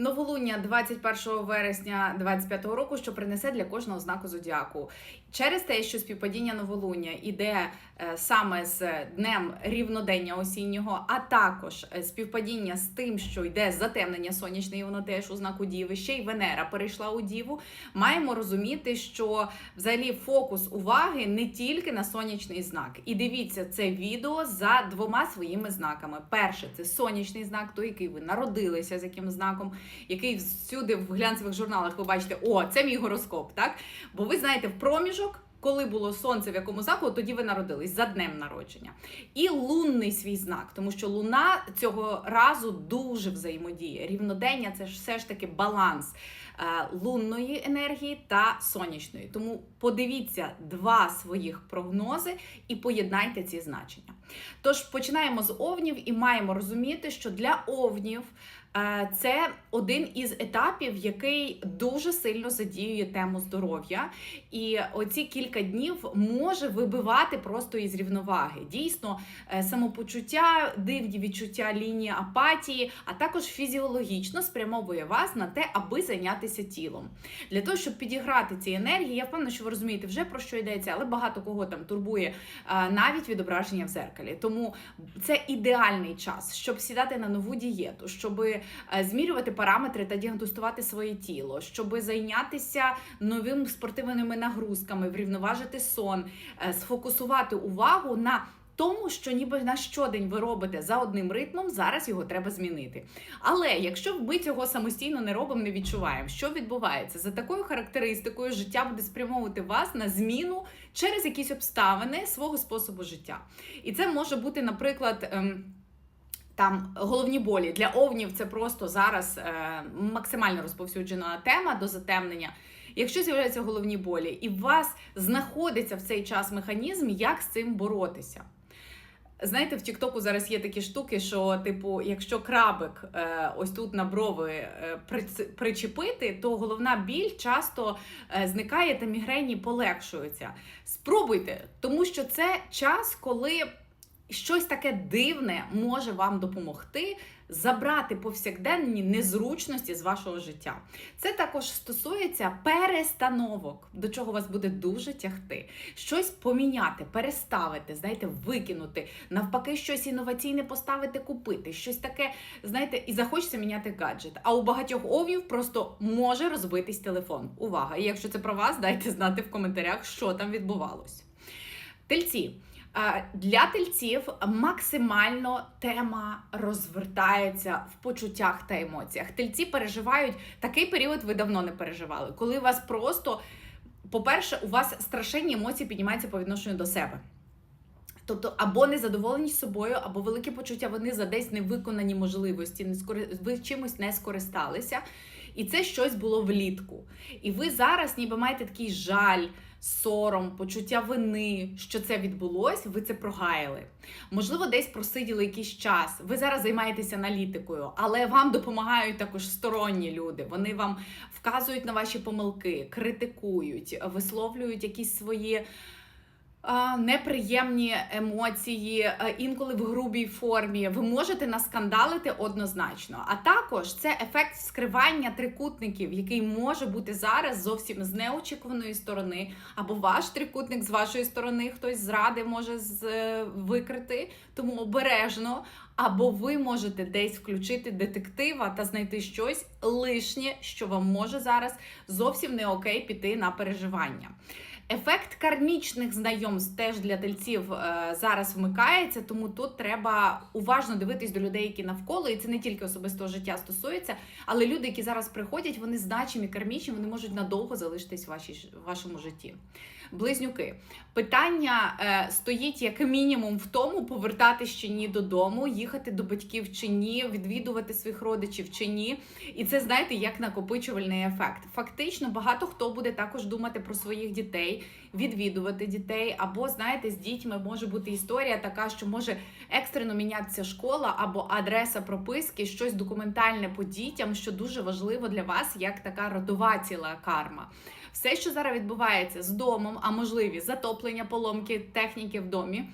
Новолуння 21 вересня 25 року, що принесе для кожного знаку зодіаку. Через те, що співпадіння новолуння іде е, саме з днем рівнодення осіннього, а також е, співпадіння з тим, що йде затемнення сонячне, воно теж у знаку Діви, ще й Венера перейшла у Діву. Маємо розуміти, що взагалі фокус уваги не тільки на сонячний знак. І дивіться це відео за двома своїми знаками. Перше це сонячний знак, той, який ви народилися з яким знаком, який всюди в глянцевих журналах ви бачите, о, це мій гороскоп, так? Бо ви знаєте, в проміжок. Коли було сонце в якому знаку, тоді ви народились за днем народження. І лунний свій знак, тому що луна цього разу дуже взаємодіє. Рівнодення це ж все ж таки баланс е, лунної енергії та сонячної. Тому подивіться два своїх прогнози і поєднайте ці значення. Тож починаємо з овнів і маємо розуміти, що для овнів. Це один із етапів, який дуже сильно задіює тему здоров'я, і оці кілька днів може вибивати просто із рівноваги. Дійсно, е, самопочуття, дивні відчуття лінії апатії, а також фізіологічно спрямовує вас на те, аби зайнятися тілом. Для того, щоб підіграти ці енергії, я впевнена, що ви розумієте вже про що йдеться, але багато кого там турбує е, навіть відображення в зеркалі. Тому це ідеальний час, щоб сідати на нову дієту, щоб змірювати параметри та діагностувати своє тіло, щоб зайнятися новими спортивними нагрузками, врівноважити сон, е, сфокусувати увагу на тому, що ніби на щодень ви робите за одним ритмом, зараз його треба змінити. Але якщо ми цього самостійно не робимо, не відчуваємо, що відбувається за такою характеристикою, життя буде спрямовувати вас на зміну через якісь обставини свого способу життя. І це може бути, наприклад. Там головні болі для овнів це просто зараз е, максимально розповсюджена тема до затемнення. Якщо з'являються головні болі, і у вас знаходиться в цей час механізм, як з цим боротися. Знаєте, в Тіктоку зараз є такі штуки, що, типу, якщо крабик е, ось тут на брови е, причепити, то головна біль часто е, зникає та мігрені полегшуються. Спробуйте, тому що це час, коли щось таке дивне може вам допомогти забрати повсякденні незручності з вашого життя. Це також стосується перестановок, до чого вас буде дуже тягти. Щось поміняти, переставити, знаєте, викинути, навпаки, щось інноваційне поставити, купити, щось таке, знаєте, і захочеться міняти гаджет. А у багатьох овів просто може розбитись телефон. Увага! І якщо це про вас, дайте знати в коментарях, що там відбувалось. Тельці. Для тельців максимально тема розвертається в почуттях та емоціях. Тельці переживають такий період, ви давно не переживали, коли вас просто, по-перше, у вас страшенні емоції піднімаються по відношенню до себе. Тобто або незадоволеність собою, або велике почуття вини за десь невиконані можливості, не скори... ви чимось не скористалися. І це щось було влітку. І ви зараз ніби маєте такий жаль, сором, почуття вини, що це відбулось, ви це прогаяли. Можливо, десь просиділи якийсь час. Ви зараз займаєтеся аналітикою, але вам допомагають також сторонні люди. Вони вам вказують на ваші помилки, критикують, висловлюють якісь свої. Неприємні емоції, інколи в грубій формі. Ви можете наскандалити однозначно. А також це ефект скривання трикутників, який може бути зараз зовсім з неочікуваної сторони, або ваш трикутник з вашої сторони хтось зради може е, викрити, тому обережно. Або ви можете десь включити детектива та знайти щось лишнє, що вам може зараз зовсім не окей піти на переживання. Ефект кармічних знайомств теж для тельців е, зараз вмикається, тому тут треба уважно дивитись до людей, які навколо, і це не тільки особистого життя стосується, але люди, які зараз приходять, вони значимі, кармічні, вони можуть надовго залишитись в, вашій, в вашому житті. Близнюки, питання е, стоїть як мінімум в тому, повертатись чи ні додому, їхати до батьків чи ні, відвідувати своїх родичів чи ні. І це знаєте як накопичувальний ефект. Фактично, багато хто буде також думати про своїх дітей, відвідувати дітей, або знаєте, з дітьми може бути історія така, що може екстрено мінятися школа або адреса прописки, щось документальне по дітям, що дуже важливо для вас, як така родова ціла карма. Все, що зараз відбувається з домом, а можливі затоплення, поломки техніки в домі.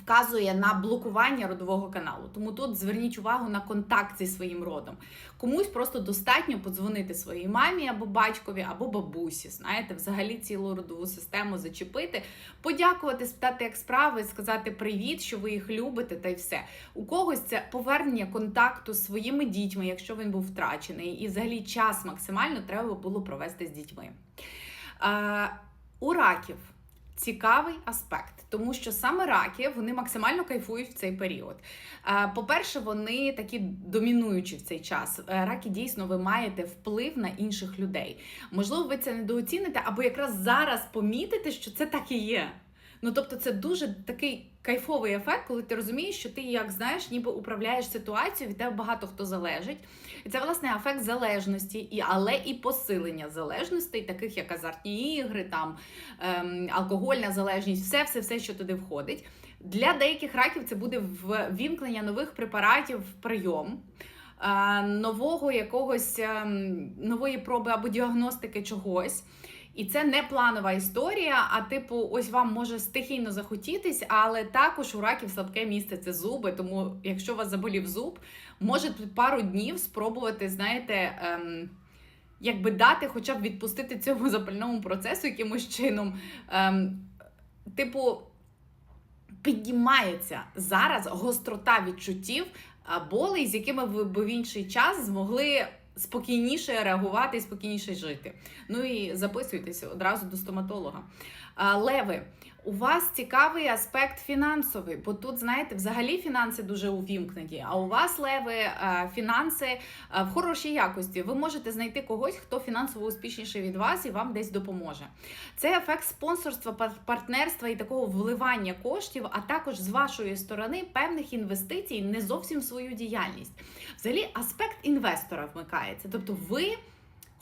Вказує на блокування родового каналу, тому тут зверніть увагу на контакт зі своїм родом. Комусь просто достатньо подзвонити своїй мамі або батькові, або бабусі. Знаєте, взагалі цілу родову систему зачепити, подякувати, спитати, як справи, сказати привіт, що ви їх любите, та й все. У когось це повернення контакту з своїми дітьми, якщо він був втрачений, і взагалі час максимально треба було провести з дітьми. Е, у раків. Цікавий аспект, тому що саме раки вони максимально кайфують в цей період. Е, По-перше, вони такі домінуючі в цей час. Е, Раки дійсно ви маєте вплив на інших людей. Можливо, ви це недооціните, або якраз зараз помітите, що це так і є. Ну тобто, це дуже такий кайфовий ефект, коли ти розумієш, що ти, як знаєш, ніби управляєш ситуацією, від тебе багато хто залежить. І це власне ефект залежності, і але і посилення залежностей, таких як азартні ігри, там ем, алкогольна залежність, все, все, все, що туди входить. Для деяких раків це буде ввімкнення нових препаратів в прийом. е, Нового якогось ем, нової проби або діагностики чогось. І це не планова історія, а типу, ось вам може стихійно захотітись, але також у раків слабке місце це зуби. Тому, якщо у вас заболів зуб, можете пару днів спробувати, знаєте, ем, якби дати, хоча б відпустити цьому запальному процесу якимось чином. Ем, типу, піднімається зараз гострота відчуттів болей, з якими ви б в інший час змогли спокійніше реагувати і спокійніше жити. Ну і записуйтесь одразу до стоматолога. Леви, у вас цікавий аспект фінансовий, бо тут, знаєте, взагалі фінанси дуже увімкнені. А у вас, леви, е, фінанси е, в хорошій якості. Ви можете знайти когось, хто фінансово успішніший від вас і вам десь допоможе. Це ефект спонсорства, пар- партнерства і такого вливання коштів, а також з вашої сторони певних інвестицій не зовсім в свою діяльність. Взагалі, аспект інвестора вмикається. Тобто, ви.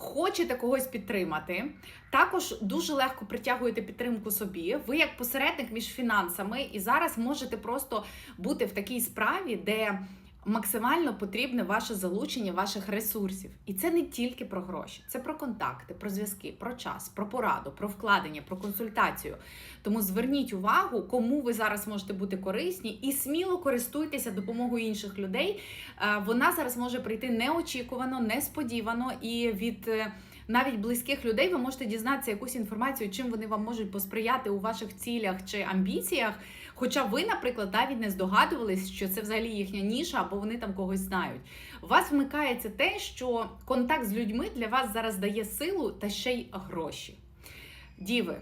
Хочете когось підтримати, також дуже легко притягуєте підтримку собі. Ви як посередник між фінансами, і зараз можете просто бути в такій справі, де максимально потрібне ваше залучення ваших ресурсів. І це не тільки про гроші, це про контакти, про зв'язки, про час, про пораду, про вкладення, про консультацію. Тому зверніть увагу, кому ви зараз можете бути корисні, і сміло користуйтеся допомогою інших людей. Е, Вона зараз може прийти неочікувано, несподівано і від. е, навіть близьких людей ви можете дізнатися якусь інформацію, чим вони вам можуть посприяти у ваших цілях чи амбіціях. Хоча ви, наприклад, навіть не здогадувались, що це взагалі їхня ніша, або вони там когось знають. У вас вмикається те, що контакт з людьми для вас зараз дає силу та ще й гроші. Діви.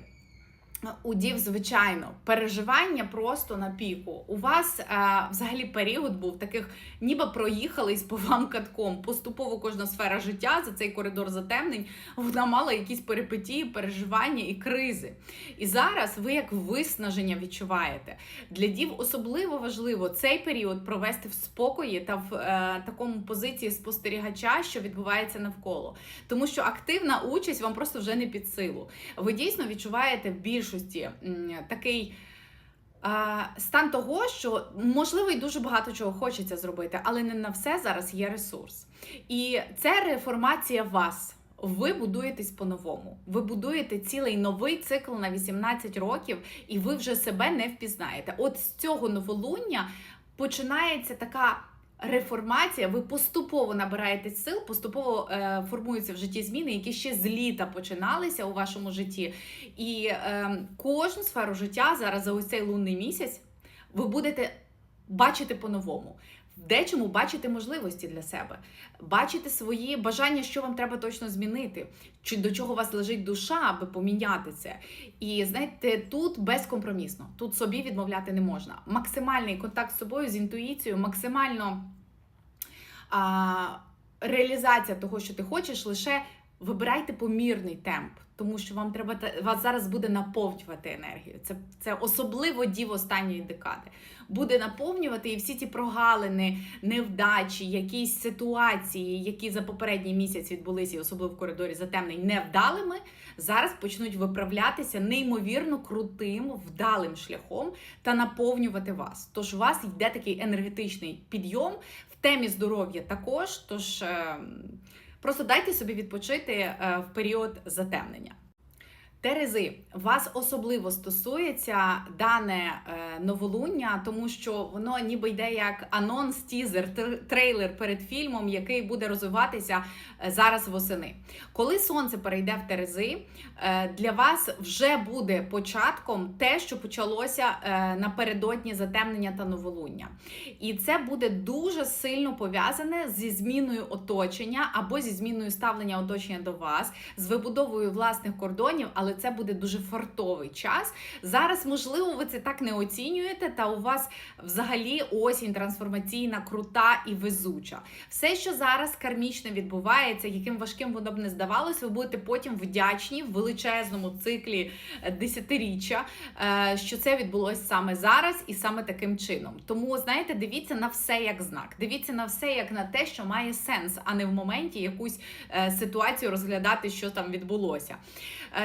У дів, звичайно, переживання просто на піку. У вас е, взагалі період був таких, ніби проїхались по вам катком. Поступово кожна сфера життя за цей коридор затемнень вона мала якісь перипетії, переживання і кризи. І зараз ви як виснаження відчуваєте. Для дів особливо важливо цей період провести в спокої та в е, такому позиції спостерігача, що відбувається навколо. Тому що активна участь вам просто вже не під силу. Ви дійсно відчуваєте в більшості такий. Стан того, що можливо і дуже багато чого хочеться зробити, але не на все зараз є ресурс. І це реформація вас. Ви будуєтесь по-новому. Ви будуєте цілий новий цикл на 18 років, і ви вже себе не впізнаєте. От з цього новолуння починається така реформація. Ви поступово набираєте сил, поступово е, формуються в житті зміни, які ще з літа починалися у вашому житті. І е, кожну сферу життя зараз за ось цей лунний місяць ви будете бачити по-новому. Дечому бачити можливості для себе, бачити свої бажання, що вам треба точно змінити, чи до чого у вас лежить душа, аби поміняти це. І знаєте, тут безкомпромісно, тут собі відмовляти не можна. Максимальний контакт з собою, з інтуїцією, максимально а, реалізація того, що ти хочеш, лише вибирайте помірний темп, тому що вам треба вас зараз буде наповнювати енергію. Це, це особливо дів останньої декади. Буде наповнювати і всі ті прогалини, невдачі, якісь ситуації, які за попередній місяць відбулися, і особливо в коридорі затемнень, невдалими, зараз почнуть виправлятися неймовірно крутим, вдалим шляхом та наповнювати вас. Тож у вас йде такий енергетичний підйом в темі здоров'я також. Тож е, просто дайте собі відпочити е, в період затемнення. Терези, вас особливо стосується дане е, новолуння, тому що воно ніби йде як анонс, тізер, трейлер перед фільмом, який буде розвиватися е, зараз восени. Коли сонце перейде в Терези, е, для вас вже буде початком те, що почалося напередодні затемнення та новолуння. І це буде дуже сильно пов'язане зі зміною оточення або зі зміною ставлення оточення до вас, з вибудовою власних кордонів, але це буде дуже фартовий час. Зараз, можливо, ви це так не оцінюєте, та у вас взагалі осінь трансформаційна, крута і везуча. Все, що зараз кармічно відбувається, яким важким воно б не здавалось, ви будете потім вдячні в величезному циклі е, десятиріччя, е, що це відбулося саме зараз і саме таким чином. Тому знаєте, дивіться на все як знак. Дивіться на все як на те, що має сенс, а не в моменті якусь е, ситуацію розглядати, що там відбулося.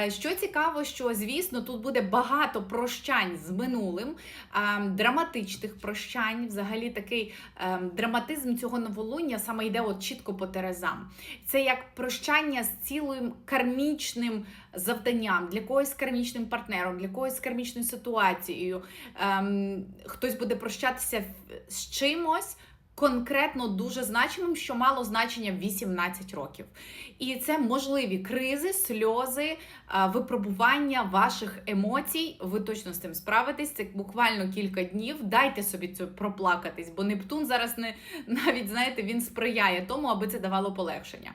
Е, Цікаво, що звісно тут буде багато прощань з минулим, драматичних прощань. Взагалі такий е, драматизм цього новолуння саме йде от чітко по терезам. Це як прощання з цілим кармічним завданням, для когось з кармічним партнером, для когось з кармічною ситуацією. Ем, хтось буде прощатися з чимось. Конкретно дуже значимим, що мало значення 18 років. І це можливі кризи, сльози, випробування ваших емоцій. Ви точно з цим справитесь. Це буквально кілька днів. Дайте собі це проплакатись, бо Нептун зараз не навіть знаєте, він сприяє тому, аби це давало полегшення.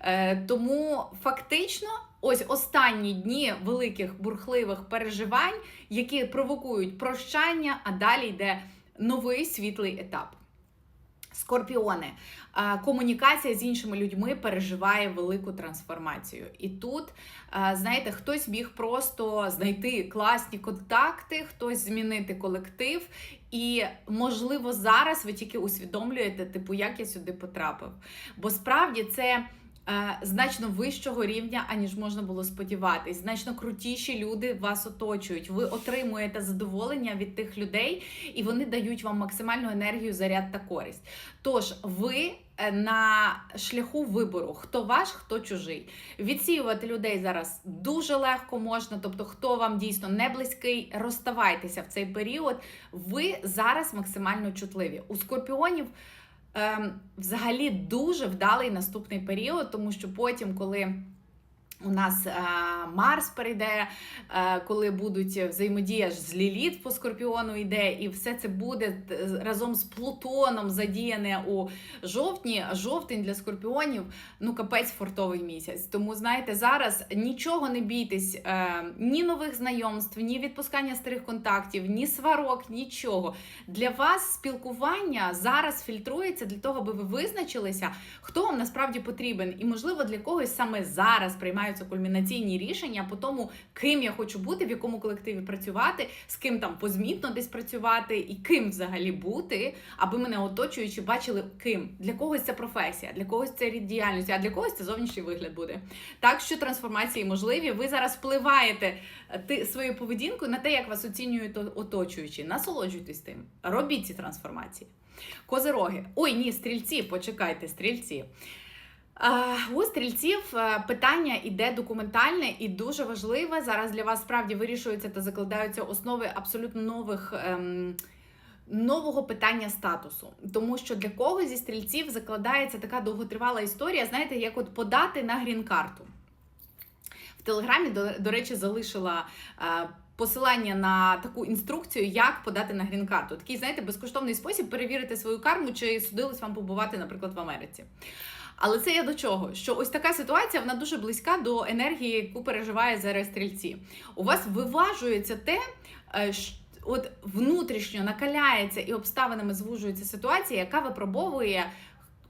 Е, тому фактично, ось останні дні великих бурхливих переживань, які провокують прощання, а далі йде новий світлий етап. Скорпіони, комунікація з іншими людьми переживає велику трансформацію. І тут, знаєте, хтось міг просто знайти класні контакти, хтось змінити колектив. І, можливо, зараз ви тільки усвідомлюєте, типу, як я сюди потрапив. Бо справді це. Е, Значно вищого рівня, аніж можна було сподіватись. Значно крутіші люди вас оточують. Ви отримуєте задоволення від тих людей, і вони дають вам максимальну енергію, заряд та користь. Тож ви е, на шляху вибору, хто ваш, хто чужий. Відсіювати людей зараз дуже легко можна, тобто, хто вам дійсно не близький, розставайтеся в цей період. Ви зараз максимально чутливі. У скорпіонів. Ем, взагалі дуже вдалий наступний період, тому що потім, коли у нас е, Марс перейде, е, коли будуть взаємодія з Ліліт по Скорпіону йде, і все це буде разом з Плутоном задіяне у жовтні. Жовтень для скорпіонів ну капець фортовий місяць. Тому знаєте, зараз нічого не бійтесь, е, ні нових знайомств, ні відпускання старих контактів, ні сварок, нічого. Для вас спілкування зараз фільтрується для того, аби ви визначилися, хто вам насправді потрібен, і можливо для когось саме зараз приймаються кульмінаційні рішення по тому, ким я хочу бути, в якому колективі працювати, з ким там позмітно десь працювати, і ким взагалі бути, аби мене оточуючи бачили ким. Для когось це професія, для когось це рід діяльності, а для когось це зовнішній вигляд буде. Так що трансформації можливі. Ви зараз впливаєте е, ти своєю поведінкою на те, як вас оцінюють оточуючі. Насолоджуйтесь тим, робіть ці трансформації. Козироги. Ой, ні, стрільці, почекайте, стрільці. У стрільців е, питання іде документальне і дуже важливе. Зараз для вас справді вирішуються та закладаються основи абсолютно нових. Ем, Нового питання статусу, тому що для когось зі стрільців закладається така довготривала історія, знаєте, як от подати на грін-карту. В Телеграмі, до, до речі, залишила е, посилання на таку інструкцію, як подати на грін-карту. Такий, знаєте, безкоштовний спосіб перевірити свою карму, чи судилось вам побувати, наприклад, в Америці. Але це я до чого? Що ось така ситуація вона дуже близька до енергії, яку переживає зараз стрільці. У вас виважується те, е, от внутрішньо накаляється і обставинами звужується ситуація, яка випробовує,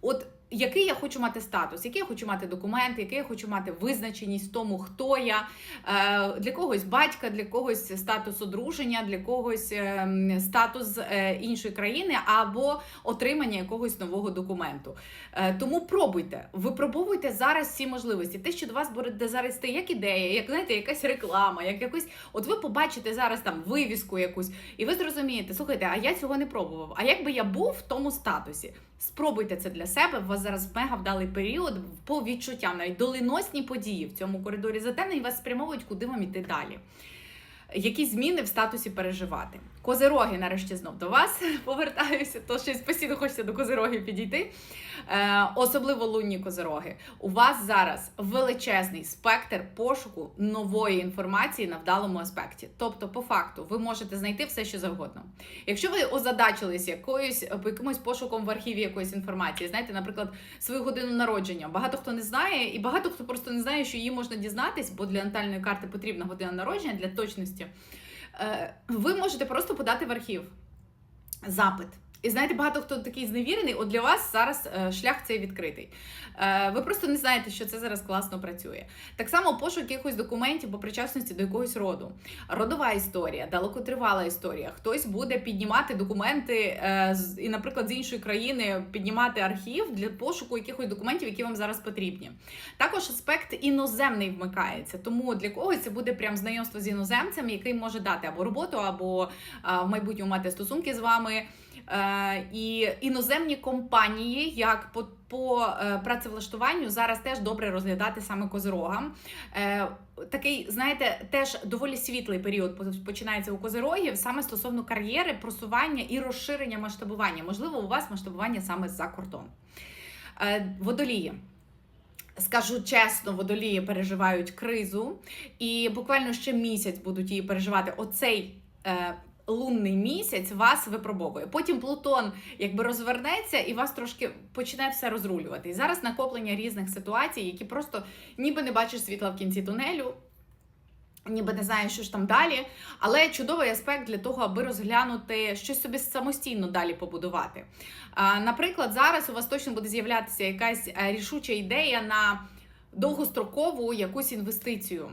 от який я хочу мати статус, який я хочу мати документи, який я хочу мати визначеність тому, хто я. Е, Для когось батька, для когось статус одруження, для когось ем, статус е, іншої країни або отримання якогось нового документу. Е, Тому пробуйте, випробовуйте зараз всі можливості. Те, що до вас буде зараз йти як ідея, як знаєте, якась реклама, як якось. От ви побачите зараз там вивіску якусь, і ви зрозумієте, слухайте, а я цього не пробував. А як би я був в тому статусі? Спробуйте це для себе. У вас зараз мега вдалий період по відчуттям, навіть доленосні події в цьому коридорі затемнень вас спрямовують, куди вам іти далі. Які зміни в статусі переживати? Козироги, нарешті, знов до вас повертаюся, то щось постійно хочеться до козирогів підійти. Е, особливо лунні козироги. У вас зараз величезний спектр пошуку нової інформації на вдалому аспекті. Тобто, по факту, ви можете знайти все, що завгодно. Якщо ви озадачились якоюсь якимось пошуком в архіві якоїсь інформації, знаєте, наприклад, свою годину народження. Багато хто не знає, і багато хто просто не знає, що її можна дізнатись, бо для натальної карти потрібна година народження для точності. Е, Ви можете просто подати в архів запит. І знаєте, багато хто такий зневірений, от для вас зараз е, шлях цей відкритий. Е, ви просто не знаєте, що це зараз класно працює. Так само пошук якихось документів по причасності до якогось роду. Родова історія, далекотривала історія. Хтось буде піднімати документи е, і, наприклад, з іншої країни піднімати архів для пошуку якихось документів, які вам зараз потрібні. Також аспект іноземний вмикається. Тому для когось це буде прям знайомство з іноземцем, який може дати або роботу, або в майбутньому мати стосунки з вами. Е, і іноземні компанії, як по, по е, працевлаштуванню, зараз теж добре розглядати саме козирогам. Е, такий, знаєте, теж доволі світлий період починається у козирогів саме стосовно кар'єри, просування і розширення масштабування. Можливо, у вас масштабування саме за кордон. Водолії. Скажу чесно, водолії переживають кризу, і буквально ще місяць будуть її переживати. Оцей лунний місяць вас випробовує. Потім Плутон якби розвернеться і вас трошки почне все розрулювати. І зараз накоплення різних ситуацій, які просто ніби не бачиш світла в кінці тунелю. Ніби не знаєш, що ж там далі, але чудовий аспект для того, аби розглянути щось собі самостійно далі побудувати. Наприклад, зараз у вас точно буде з'являтися якась е, рішуча ідея на довгострокову якусь інвестицію.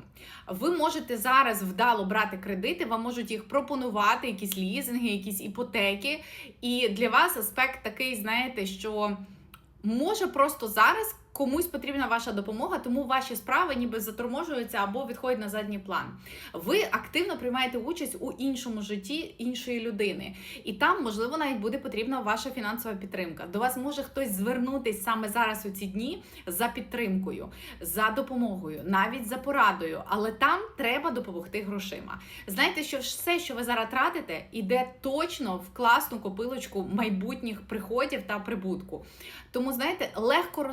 Ви можете зараз вдало брати кредити, вам можуть їх пропонувати, якісь лізинги, якісь іпотеки. І для вас аспект такий, знаєте, що може просто зараз комусь потрібна ваша допомога, тому ваші справи ніби заторможуються або відходять на задній план. Ви активно приймаєте участь у іншому житті іншої людини, і там, можливо, навіть буде потрібна ваша фінансова підтримка. До вас може хтось звернутись саме зараз у ці дні за підтримкою, за допомогою, навіть за порадою, але там треба допомогти грошима. Знаєте, що все, що ви зараз тратите, іде точно в класну копилочку майбутніх приходів та прибутку. Тому, знаєте, легко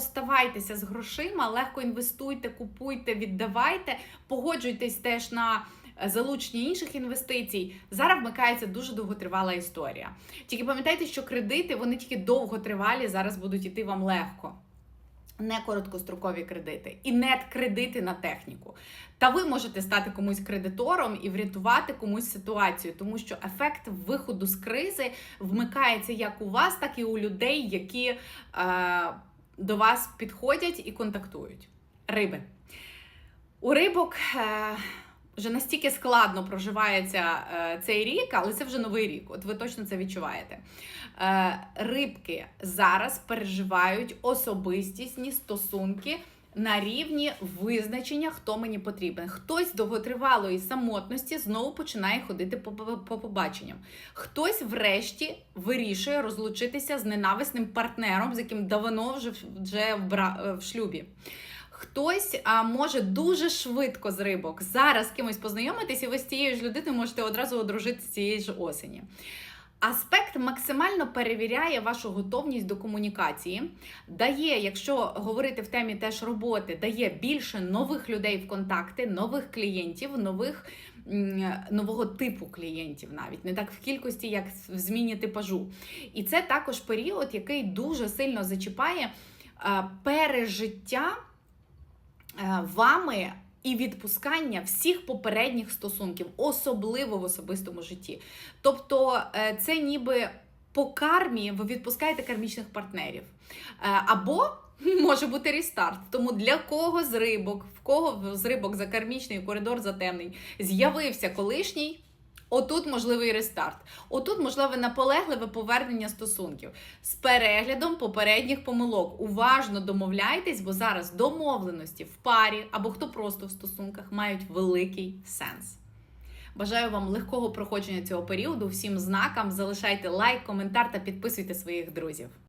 розставайтеся з грошима, легко інвестуйте, купуйте, віддавайте, погоджуйтесь теж на е, залучення інших інвестицій. Зараз вмикається дуже довготривала історія. Тільки пам'ятайте, що кредити вони тільки довготривалі, зараз будуть іти вам легко. Не короткострокові кредити і не кредити на техніку. Та ви можете стати комусь кредитором і врятувати комусь ситуацію, тому що ефект виходу з кризи вмикається як у вас, так і у людей, які е, до вас підходять і контактують. Риби. У рибок е, вже настільки складно проживається е, цей рік, але це вже новий рік. От ви точно це відчуваєте. Е, рибки зараз переживають особистісні стосунки. На рівні визначення, хто мені потрібен. Хтось з довготривалої самотності знову починає ходити по, по, по побаченням. Хтось, врешті, вирішує розлучитися з ненависним партнером, з яким давно вже, вже в, бра, в шлюбі. Хтось а, може дуже швидко з рибок зараз з кимось познайомитись, і ви з тією ж людиною можете одразу одружитися цієї ж осені. Аспект максимально перевіряє вашу готовність до комунікації, дає, якщо говорити в темі теж роботи, дає більше нових людей в контакти, нових клієнтів, нових нового типу клієнтів, навіть не так в кількості, як в зміні типажу. І це також період, який дуже сильно зачіпає е, пережиття е, вами. І відпускання всіх попередніх стосунків, особливо в особистому житті. Тобто, е, це ніби по кармі ви відпускаєте кармічних партнерів. Е, Або може бути рестарт. Тому для кого з рибок, в кого з рибок за кармічний коридор затемний, з'явився колишній. Отут можливий рестарт. Отут можливе наполегливе повернення стосунків з переглядом попередніх помилок. Уважно домовляйтесь, бо зараз домовленості в парі або хто просто в стосунках мають великий сенс. Бажаю вам легкого проходження цього періоду. Всім знакам залишайте лайк, коментар та підписуйте своїх друзів.